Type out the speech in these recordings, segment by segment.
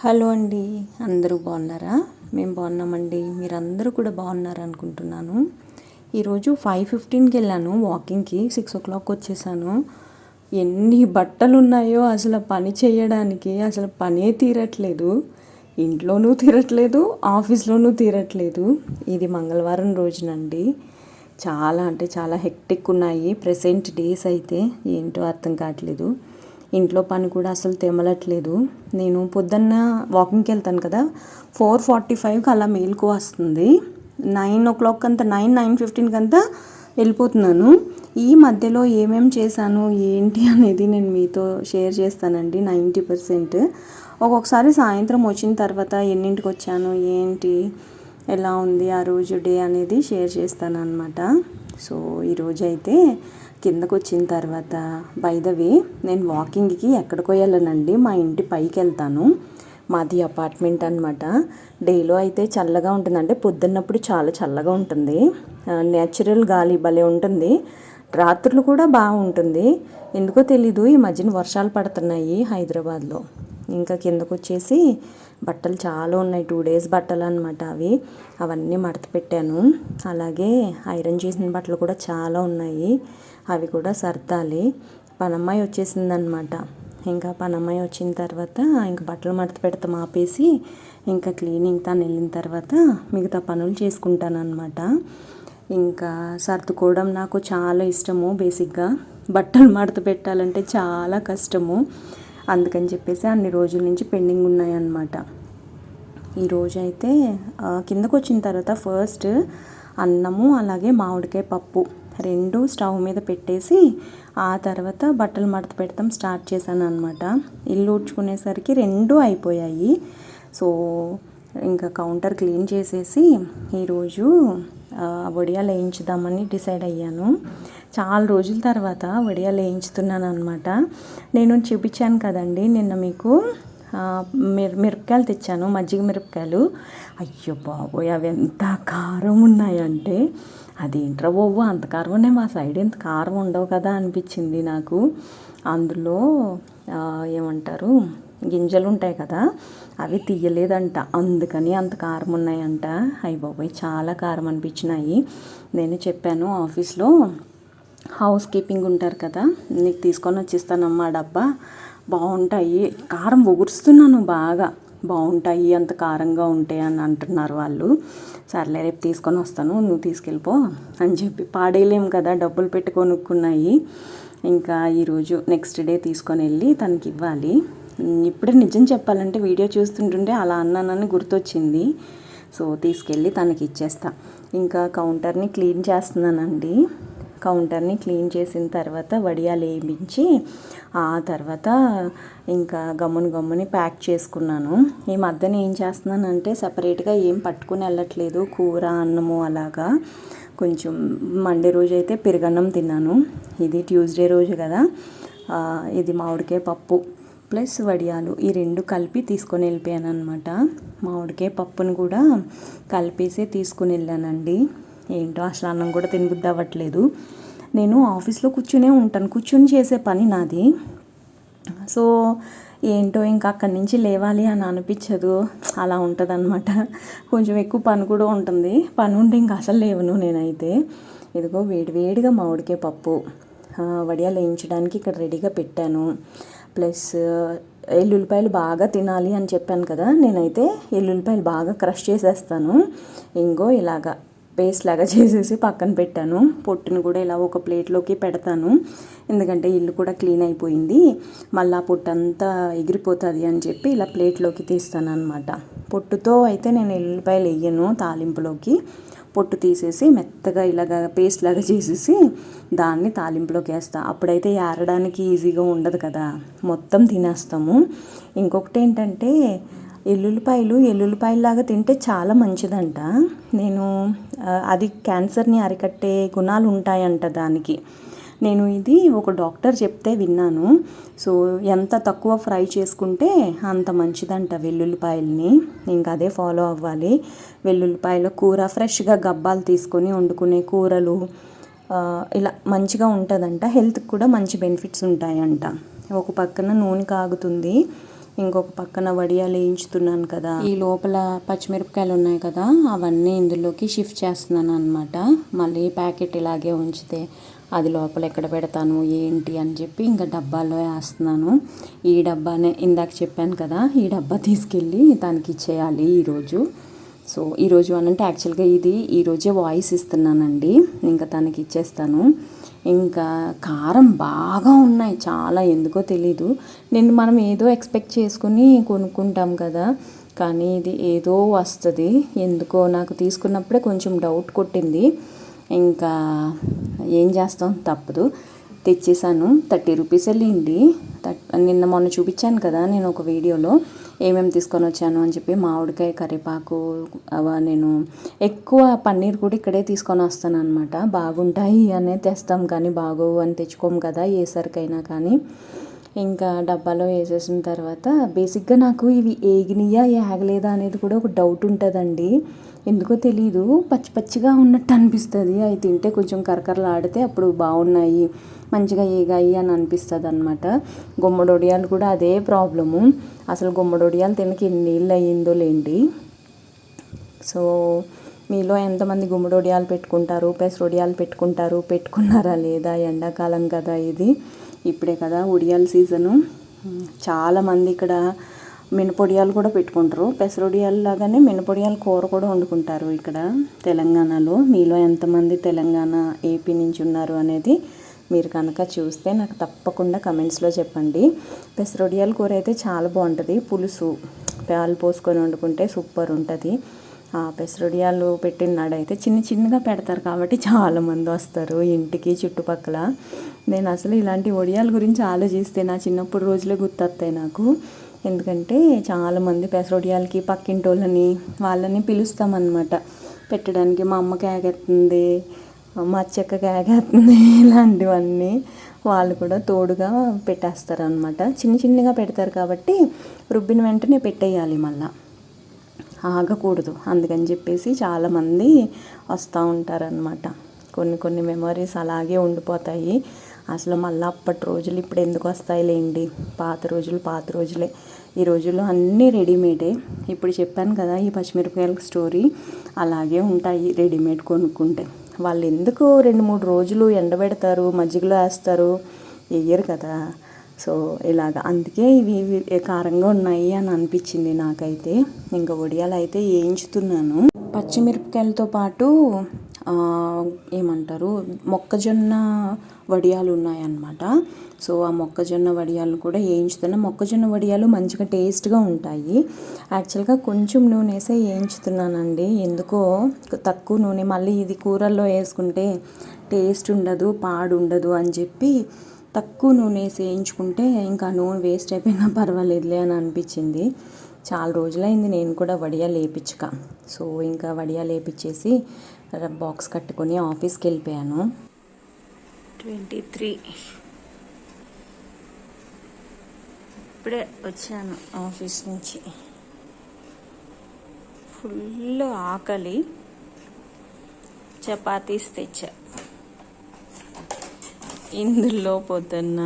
Hello అండి అందరూ బాగున్నారా? మేము బాగున్నామండి. మీరందరూ కూడా బాగున్నారు అనుకుంటున్నాను. ఈరోజు ఫైవ్ ఫిఫ్టీన్కి వెళ్ళాను వాకింగ్కి సిక్స్ ఓ క్లాక్ వచ్చేసాను. ఎన్ని బట్టలు ఉన్నాయో అసలు పని చేయడానికి అసలు పనే తీరట్లేదు. ఇంట్లోనూ తీరట్లేదు ఆఫీస్లోనూ తీరట్లేదు. ఇది మంగళవారం రోజునండి. చాలా అంటే చాలా హెక్టిక్ ఉన్నాయి ప్రెసెంట్ డేస్ అయితే. ఏంటో అర్థం కావట్లేదు. ఇంట్లో పని కూడా అసలు తెమలట్లేదు. నేను పొద్దున్న వాకింగ్కి వెళ్తాను కదా ఫోర్ ఫార్టీ ఫైవ్కి అలా మేలుకు వస్తుంది. నైన్ ఓ క్లాక్ అంతా నైన్ నైన్ ఫిఫ్టీన్కి అంతా వెళ్ళిపోతున్నాను. ఈ మధ్యలో ఏమేమి చేశాను ఏంటి అనేది నేను మీతో షేర్ చేస్తానండి నైంటీ పర్సెంట్ ఒక్కొక్కసారి సాయంత్రం వచ్చిన తర్వాత ఎన్నింటికి వచ్చాను ఏంటి ఎలా ఉంది ఆ రోజు డే అనేది షేర్ చేస్తాను అనమాట సో ఈరోజైతే అయితే కిందకు వచ్చిన తర్వాత బై వే నేను వాకింగ్కి ఎక్కడికి వెళ్ళానండి. మా ఇంటి పైకి వెళ్తాను మాది అపార్ట్మెంట్ అనమాట డేలో అయితే చల్లగా ఉంటుంది. అంటే పొద్దున్నప్పుడు చాలా చల్లగా ఉంటుంది. నేచురల్ గాలి భలే ఉంటుంది. రాత్రులు కూడా బాగుంటుంది. ఎందుకో తెలీదు. ఈ మధ్యన వర్షాలు పడుతున్నాయి హైదరాబాద్లో. ఇంకా కిందకు వచ్చేసి బట్టలు చాలా ఉన్నాయి. టూ డేస్ బట్టలు అనమాట అవి. అవన్నీ మడత పెట్టాను. అలాగే ఐరన్ చేసిన బట్టలు కూడా చాలా ఉన్నాయి. అవి కూడా సర్దాలి. పనమ్మాయి వచ్చేసిందనమాట ఇంకా పనమ్మాయి వచ్చిన తర్వాత ఇంకా బట్టలు మడత పెడతాం ఆపేసి ఇంకా క్లీనింగ్ తను వెళ్ళిన తర్వాత మిగతా పనులు చేసుకుంటాను అనమాట ఇంకా సర్దుకోవడం నాకు చాలా ఇష్టము బేసిక్గా. బట్టలు మడత పెట్టాలంటే చాలా కష్టము. అందుకని చెప్పేసి అన్ని రోజుల నుంచి పెండింగ్ ఉన్నాయన్నమాట. ఈరోజు అయితే కిందకు వచ్చిన తర్వాత ఫస్ట్ అన్నము అలాగే మామిడికాయ పప్పు రెండు స్టవ్ మీద పెట్టేసి ఆ తర్వాత బట్టలు మడత పెడతాం స్టార్ట్ చేశాను అనమాట ఇల్లు ఊడ్చుకునేసరికి రెండు అయిపోయాయి. సో ఇంకా కౌంటర్ క్లీన్ చేసేసి ఈరోజు వడియాలు వేయించుదామని డిసైడ్ అయ్యాను. చాలా రోజుల తర్వాత వడియాలు వేయించుతున్నాను అనమాట నేను చూపించాను కదండి నిన్న మీకు మిర మిరపకాయలు తెచ్చాను మజ్జిగ మిరపకాయలు. అయ్యో బాబోయ్ అవి ఎంత కారం ఉన్నాయంటే అదేంట్రా బాబు అంత కారం ఉన్నాయి మా సైడ్ ఎంత కారం ఉండవు కదా అనిపించింది నాకు. అందులో ఏమంటారు గింజలు ఉంటాయి కదా అవి తీయలేదంట అందుకని అంత కారం ఉన్నాయంట. అయ్యి బాబోయ్ చాలా కారం అనిపించినాయి. నేను చెప్పాను ఆఫీస్లో హౌస్ కీపింగ్ ఉంటారు కదా. నీకు తీసుకొని వచ్చిస్తానమ్మా డబ్బా. బాగుంటాయి. కారం ఒగురుస్తున్నాను బాగా. బాగుంటాయి. అంత కారంగా ఉంటాయి అని అంటున్నారు వాళ్ళు. సర్లే రేపు తీసుకొని వస్తాను. నువ్వు తీసుకెళ్ళిపో అని చెప్పి పాడేయలేము కదా. డబ్బులు పెట్టి కొనుక్కున్నాయి. ఇంకా ఈరోజు నెక్స్ట్ డే తీసుకొని వెళ్ళి తనకి ఇవ్వాలి. ఇప్పుడే నిజం చెప్పాలంటే వీడియో చూస్తుంటుంటే అలా అన్నానని గుర్తొచ్చింది. సో తీసుకెళ్ళి తనకి ఇచ్చేస్తా. ఇంకా కౌంటర్ని క్లీన్ చేస్తున్నానండి. కౌంటర్ని క్లీన్ చేసిన తర్వాత వడియాలు వేయించి ఆ తర్వాత ఇంకా గమ్ముని గమ్ముని ప్యాక్ చేసుకున్నాను. ఈ మధ్యన ఏం చేస్తున్నానంటే సపరేట్గా ఏం పట్టుకుని వెళ్ళట్లేదు. కూర అన్నము అలాగా కొంచెం మండే రోజు అయితే పెరుగన్నం తిన్నాను. ఇది ట్యూస్డే రోజు కదా. ఇది మామిడికాయ పప్పు ప్లస్ వడియాలు. ఈ రెండు కలిపి తీసుకొని వెళ్ళిపోయాను అనమాట మామిడికాయ పప్పును కూడా కలిపేసే తీసుకుని వెళ్ళానండి. ఏంటో అసలు అన్నం కూడా తినబుద్ధి అవ్వట్లేదు. నేను ఆఫీస్లో కూర్చునే ఉంటాను. కూర్చుని చేసే పని నాది. సో ఏంటో ఇంకా అక్కడి నుంచి లేవాలి అని అనిపించదు. అలా ఉంటుంది అనమాట కొంచెం ఎక్కువ పని కూడా ఉంటుంది. పని ఉంటే ఇంకా అసలు లేవను నేనైతే. ఇదిగో వేడివేడిగా మామిడికాయ పప్పు వడియాలు వేయించడానికి ఇక్కడ రెడీగా పెట్టాను. ప్లస్ ఎల్లుల్లిపాయలు బాగా తినాలి అని చెప్పాను కదా నేనైతే ఎల్లుల్లిపాయలు బాగా క్రష్ చేసేస్తాను. ఇంకో ఇలాగా పేస్ట్ లాగా చేసేసి పక్కన పెట్టాను. పొట్టును కూడా ఇలా ఒక ప్లేట్లోకి పెడతాను. ఎందుకంటే ఇల్లు కూడా క్లీన్ అయిపోయింది. మళ్ళీ పొట్టు అంతా ఎగిరిపోతుంది అని చెప్పి ఇలా ప్లేట్లోకి తీస్తాను అనమాట పొట్టుతో అయితే నేను ఎల్లిపాయలు వేయను తాలింపులోకి. పొట్టు తీసేసి మెత్తగా ఇలాగా పేస్ట్ లాగా చేసేసి దాన్ని తాలింపులోకి వేస్తా. అప్పుడైతే ఏరడానికి ఈజీగా ఉండదు కదా. మొత్తం తినేస్తాము. ఇంకొకటి ఏంటంటే ఎల్లుల్లిపాయలు ఎల్లుల్లిపాయలాగా తింటే చాలా మంచిదంట. నేను అది క్యాన్సర్ని అరికట్టే గుణాలు ఉంటాయంట దానికి. నేను ఇది ఒక డాక్టర్ చెప్తే విన్నాను. సో ఎంత తక్కువ ఫ్రై చేసుకుంటే అంత మంచిదంట వెల్లుల్లిపాయలని. ఇంకా అదే ఫాలో అవ్వాలి. వెల్లుల్లిపాయల కూర ఫ్రెష్గా గబ్బాలు తీసుకొని వండుకునే కూరలు ఇలా మంచిగా ఉంటుందంట. హెల్త్కి కూడా మంచి బెనిఫిట్స్ ఉంటాయంట. ఒక పక్కన నూనె కాగుతుంది. ఇంకొక పక్కన వడియాలు వేయించుతున్నాను కదా. ఈ లోపల పచ్చిమిరపకాయలు ఉన్నాయి కదా అవన్నీ ఇందులోకి షిఫ్ట్ చేస్తున్నాను అనమాట మళ్ళీ ప్యాకెట్ ఇలాగే ఉంచితే అది లోపల ఎక్కడ పెడతాను ఏంటి అని చెప్పి ఇంకా డబ్బాలో వేస్తున్నాను. ఈ డబ్బానే ఇందాక చెప్పాను కదా ఈ డబ్బా తీసుకెళ్ళి దానికి ఇచ్చేయాలి ఈరోజు. సో ఈరోజు అనంటే యాక్చువల్గా ఇది ఈరోజే వాయిస్ ఇస్తున్నానండి. ఇంకా తనకి ఇచ్చేస్తాను. ఇంకా కారం బాగా ఉన్నాయి చాలా. ఎందుకో తెలీదు. నేను మనం ఏదో ఎక్స్పెక్ట్ చేసుకుని కొనుక్కుంటాం కదా. కానీ ఇది ఏదో వస్తుంది. ఎందుకో నాకు తీసుకున్నప్పుడే కొంచెం డౌట్ కొట్టింది. ఇంకా ఏం చేస్తాం? తప్పదు. తెచ్చేసాను థర్టీ రూపీస్ వెళ్ళింది. నిన్న మొన్న చూపించాను కదా నేను ఒక వీడియోలో ఏమేమి తీసుకొని వచ్చాను అని చెప్పి మామిడికాయ కరివేపాకు నేను ఎక్కువ పన్నీర్ కూడా ఇక్కడే తీసుకొని వస్తాను అనమాట బాగుంటాయి అనే తెస్తాం కానీ బాగోవు అని తెచ్చుకోము కదా ఏ సరికైనా కానీ. ఇంకా డబ్బాలో వేసేసిన తర్వాత బేసిక్గా నాకు ఇవి ఏగినాయా ఏగలేదా అనేది కూడా ఒక డౌట్ ఉంటుందండి. ఎందుకో తెలీదు. పచ్చి పచ్చిగా ఉన్నట్టు అనిపిస్తుంది. అవి తింటే కొంచెం కరకరలాడితే అప్పుడు బాగున్నాయి మంచిగా ఏగాయి అని అనిపిస్తుంది అనమాట గుమ్మడొడియాలు కూడా అదే ప్రాబ్లము. అసలు గుమ్మడొడియాలు తినక ఎన్ని నీళ్ళు అయ్యిందో లేండి. సో మీలో ఎంతమంది గుమ్మడొడియాలు పెట్టుకుంటారు పెసరొడియాలు పెట్టుకుంటారు పెట్టుకున్నారా లేదా? ఎండాకాలం కదా ఇది. ఇప్పుడే కదా ఉడియాల సీజను. చాలామంది ఇక్కడ మినపొడియాలు కూడా పెట్టుకుంటారు. పెసరొడియాలు లాగానే మినపొడియాలు కూర కూడా వండుకుంటారు ఇక్కడ తెలంగాణలో. మీలో ఎంతమంది తెలంగాణ ఏపీ నుంచి ఉన్నారు అనేది మీరు కనుక చూస్తే నాకు తప్పకుండా కమెంట్స్లో చెప్పండి. పెసరొడియాల కూర అయితే చాలా బాగుంటుంది. పులుసు పాలు పోసుకొని వండుకుంటే సూపర్ ఉంటుంది. ఆ పెసరొడియాలు పెట్టిన నాడైతే చిన్న చిన్నగా పెడతారు కాబట్టి చాలామంది వస్తారు ఇంటికి చుట్టుపక్కల. నేను అసలు ఇలాంటి వడియాల గురించి ఆలోచిస్తే నా చిన్నప్పుడు రోజులే గుర్తొస్తాయి నాకు. ఎందుకంటే చాలామంది పెసరొడియాలకి పక్కింటి వాళ్ళని వాళ్ళని పిలుస్తామన్నమాట. పెట్టడానికి మా అమ్మ కేగెత్తుంది మా చెక్క కేగేస్తుంది ఇలాంటివన్నీ వాళ్ళు కూడా తోడుగా పెట్టేస్తారనమాట చిన్న చిన్నగా పెడతారు కాబట్టి రుబ్బిన వెంటనే పెట్టేయాలి మళ్ళీ. ఆగకూడదు. అందుకని చెప్పేసి చాలామంది వస్తూ ఉంటారనమాట కొన్ని కొన్ని మెమరీస్ అలాగే ఉండిపోతాయి. అసలు మళ్ళీ అప్పటి రోజులు ఇప్పుడు ఎందుకు వస్తాయిలేండి? పాత రోజులు పాత రోజులే. ఈ రోజుల్లో అన్నీ రెడీమేడే. ఇప్పుడు చెప్పాను కదా ఈ పచ్చిమిరపకాయల స్టోరీ అలాగే ఉంటాయి రెడీమేడ్ కొనుక్కుంటే. వాళ్ళు ఎందుకు రెండు మూడు రోజులు ఎండబెడతారు మజ్జిగలో వేస్తారు? వేయరు కదా. సో ఇలాగ. అందుకే ఇవి కారంగా ఉన్నాయి అని అనిపించింది నాకైతే. ఇంకా వడియాలు అయితే వేయించుతున్నాను. పచ్చిమిరపకాయలతో పాటు ఏమంటారు మొక్కజొన్న వడియాలు ఉన్నాయన్నమాట. సో ఆ మొక్కజొన్న వడియాలు కూడా వేయించుతున్నా. మొక్కజొన్న వడియాలు మంచిగా టేస్ట్గా ఉంటాయి. యాక్చువల్గా కొంచెం నూనె వేసే వేయించుతున్నానండి. ఎందుకో తక్కువ నూనె మళ్ళీ ఇది కూరల్లో వేసుకుంటే టేస్ట్ ఉండదు పాడు ఉండదు అని చెప్పి తక్కువ నూనె వేసి వేయించుకుంటే ఇంకా నూనె వేస్ట్ అయిపోయినా పర్వాలేదులే అని అనిపించింది. చాలా రోజులైంది నేను కూడా వడియా లేపించక సో ఇంకా వడియా లేపించేసి బాక్స్ కట్టుకొని ఆఫీస్కి వెళ్ళిపోయాను ట్వంటీ త్రీ. ఇప్పుడే వచ్చాను ఆఫీస్ నుంచి. ఫుల్ ఆకలి. చపాతీస్ తెచ్చా. ఇందులో పొద్దున్న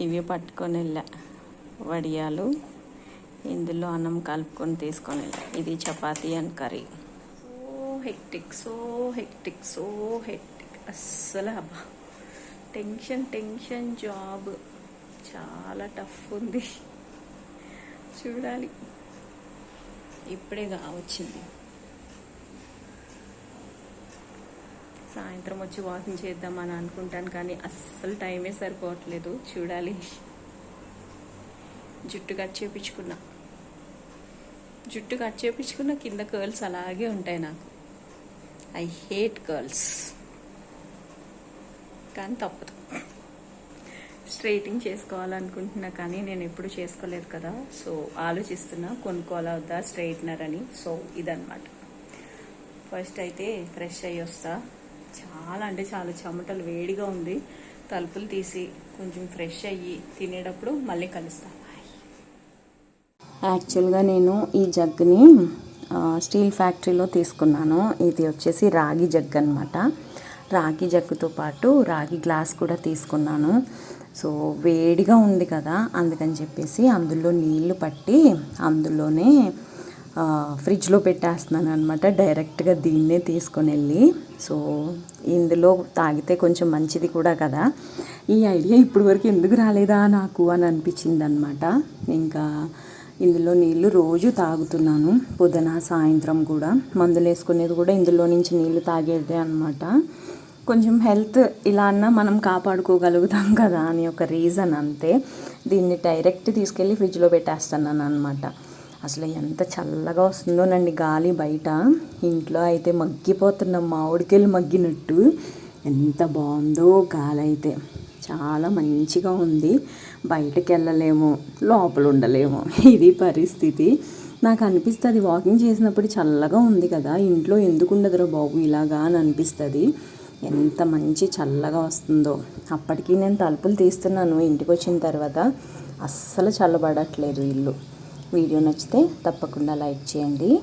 ఇవి పట్టుకొని వెళ్ళా వడియాలు. ఇందులో అన్నం కలుపుకొని తీసుకొని ఇది chapati and curry. So hectic so hectic so hectic. అస్సలు అబ్బా. Tension tension job. చాలా టఫ్ ఉంది. చూడాలి. ఇప్పుడే కావచ్చింది సాయంత్రం వచ్చి వాకింగ్ చేద్దామని అనుకుంటాను కానీ అస్సలు టైమే సరిపోవట్లేదు. చూడాలి. జుట్టు కట్ చేపించుకున్నా. జుట్టు కట్ చేపించుకున్న కింద కర్ల్స్ అలాగే ఉంటాయి నాకు. ఐ హేట్ కర్ల్స్ కానీ తప్పదు. స్ట్రైటింగ్ చేసుకోవాలనుకుంటున్నా కానీ నేను ఎప్పుడు చేసుకోలేదు కదా. సో ఆలోచిస్తున్నా కొనుక్కోవాలా వద్దా స్ట్రైట్నర్ అని. సో ఇదనమాట ఫస్ట్ అయితే ఫ్రెష్ అయ్యి వస్తా. చాలా అంటే చాలా చెమటలు వేడిగా ఉంది. తలుపులు తీసి కొంచెం ఫ్రెష్ అయ్యి తినేటప్పుడు మళ్ళీ కలుస్తాను యాక్చువల్గా నేను ఈ జగ్ని స్టీల్ ఫ్యాక్టరీలో తీసుకున్నాను. ఇది వచ్చేసి రాగి జగ్ అనమాట రాగి జగ్గుతో పాటు రాగి గ్లాస్ కూడా తీసుకున్నాను. సో వేడిగా ఉంది కదా అందుకని చెప్పేసి అందులో నీళ్ళు పట్టి అందులోనే ఫ్రిడ్జ్లో పెట్టేస్తున్నాను అనమాట డైరెక్ట్గా దీన్నే తీసుకొని వెళ్ళి. సో ఇందులో తాగితే కొంచెం మంచిది కూడా కదా. ఈ ఐడియా ఇప్పటి వరకు ఎందుకు రాలేదా నాకు అని అనిపించింది అనమాట ఇంకా ఇందులో నీళ్ళు రోజు తాగుతున్నాను. పొద్దున సాయంత్రం కూడా. మందులు వేసుకునేది కూడా ఇందులో నుంచి నీళ్ళు తాగేదే అనమాట కొంచెం హెల్త్ ఇలా అన్నా మనం కాపాడుకోగలుగుతాం కదా అని ఒక రీజన్ అంతే. దీన్ని డైరెక్ట్ తీసుకెళ్ళి ఫ్రిడ్జ్లో పెట్టేస్తున్నాను అనమాట అసలు ఎంత చల్లగా వస్తుందోనండి గాలి బయట. ఇంట్లో అయితే మగ్గిపోతున్నాం మామిడికాయలు మగ్గినట్టు. ఎంత బాగుందో గాలి అయితే. చాలా మంచిగా ఉంది. బయటకు వెళ్ళలేము లోపల ఉండలేము ఇది పరిస్థితి. నాకు అనిపిస్తుంది వాకింగ్ చేసినప్పుడు చల్లగా ఉంది కదా ఇంట్లో ఎందుకు ఉండదురా బాబు ఇలాగా అని అనిపిస్తుంది. ఎంత మంచి చల్లగా వస్తుందో. అప్పటికి నేను తలుపులు తీస్తున్నాను ఇంటికి వచ్చిన తర్వాత. అస్సలు చల్లబడట్లేదు ఇల్లు. వీడియో నచ్చితే తప్పకుండా లైక్ చేయండి.